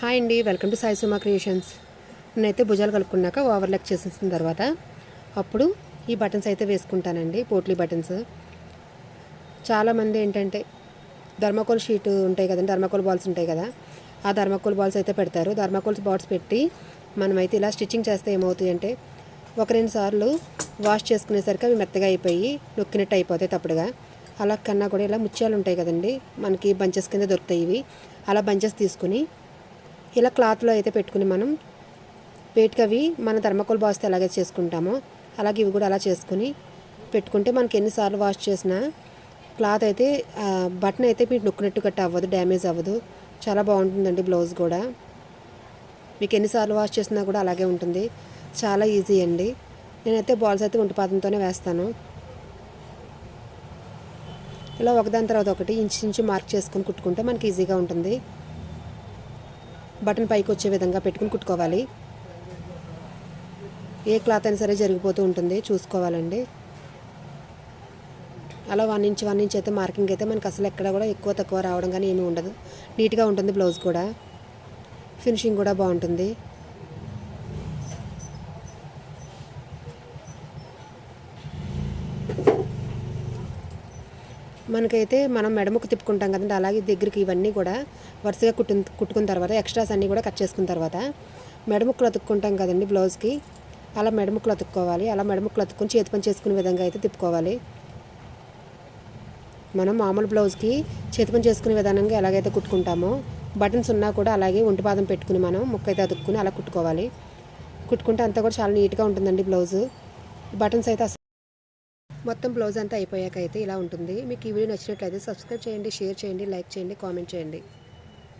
Hi అండి. Welcome to Sai Suma creations. నేనైతే భుజాలు కలుపుకున్నాక ఓవర్లాక్ చేసేసిన తర్వాత అప్పుడు ఈ బటన్స్ అయితే వేసుకుంటానండి పోట్లీ బటన్స్. చాలామంది ఏంటంటే ధర్మకోల్ షీట్ ఉంటాయి కదండి ధర్మకోల్ బాల్స్ ఉంటాయి కదా ఆ ధర్మకోల్ బాల్స్ అయితే పెడతారు. ధర్మకోల్స్ బాల్స్ పెట్టి మనమైతే ఇలా స్టిచ్చింగ్ చేస్తే ఏమవుతాయంటే ఒక రెండు సార్లు వాష్ చేసుకునేసరికి అవి మెత్తగా అయిపోయి నొక్కినట్టు అయిపోతాయి తప్పుడుగా. అలా కన్నా కూడా ఇలా ముత్యాలు ఉంటాయి కదండి మనకి బంచెస్ కింద దొరుకుతాయి ఇవి. అలా బంచెస్ తీసుకుని ఇలా క్లాత్లో అయితే పెట్టుకుని మనం పేట్కి అవి మన థర్మకోల్ బాస్తో ఎలాగే చేసుకుంటామో అలాగే ఇవి కూడా అలా చేసుకుని పెట్టుకుంటే మనకి ఎన్నిసార్లు వాష్ చేసినా క్లాత్ అయితే బటన్ అయితే మీకు నొక్కినట్టు గట్ట అవ్వదు డ్యామేజ్ అవ్వదు. చాలా బాగుంటుందండి బ్లౌజ్ కూడా. మీకు ఎన్నిసార్లు వాష్ చేసినా కూడా అలాగే ఉంటుంది. చాలా ఈజీ అండి. నేనైతే బాల్స్ అయితే ఒంటిపాతంతోనే వేస్తాను. ఇలా ఒకదాని తర్వాత ఒకటి ఇంచు ఇంచు మార్క్ చేసుకొని కుట్టుకుంటే మనకి ఈజీగా ఉంటుంది. బటన్ పైకి వచ్చే విధంగా పెట్టుకుని కుట్టుకోవాలి. ఏ క్లాత్ అయినా సరే జరిగిపోతూ ఉంటుంది. చూసుకోవాలండి. అలా వన్ ఇంచ్ వన్ ఇంచ్ అయితే మార్కింగ్ అయితే మనకి అసలు ఎక్కడ కూడా ఎక్కువ తక్కువ రావడం కానీ ఏమీ ఉండదు. నీట్గా ఉంటుంది బ్లౌజ్ కూడా. ఫినిషింగ్ కూడా బాగుంటుంది. మనకైతే మనం మెడముక్కు తిప్పుకుంటాం కదండి అలాగే దగ్గరికి ఇవన్నీ కూడా వరుసగా కుట్టు కుట్టుకున్న తర్వాత ఎక్స్ట్రాస్ అన్నీ కూడా కట్ చేసుకున్న తర్వాత మెడముక్కులు అతుక్కుంటాం కదండి బ్లౌజ్కి అలా మెడముక్కులు అతుక్కోవాలి అలా మెడముక్కులు అతుక్కుని చేతి పని చేసుకునే విధంగా అయితే తిప్పుకోవాలి. మనం మామూలు బ్లౌజ్కి చేతి పని చేసుకునే విధానంగా ఎలాగైతే కుట్టుకుంటామో బటన్స్ ఉన్నా కూడా అలాగే ఒంటి పాదం పెట్టుకుని మనం ముక్క అయితే అతుక్కుని అలా కుట్టుకోవాలి. కుట్టుకుంటే అంతా కూడా చాలా నీట్గా ఉంటుందండి బ్లౌజ్ బటన్స్ అయితే అసలు మొత్తం బ్లౌజ్ అంతా అయిపోయాక అయితే ఇలా ఉంటుంది. మీకు ఈ వీడియో నచ్చినట్లయితే సబ్స్క్రైబ్ చేయండి షేర్ చేయండి లైక్ చేయండి కామెంట్ చేయండి.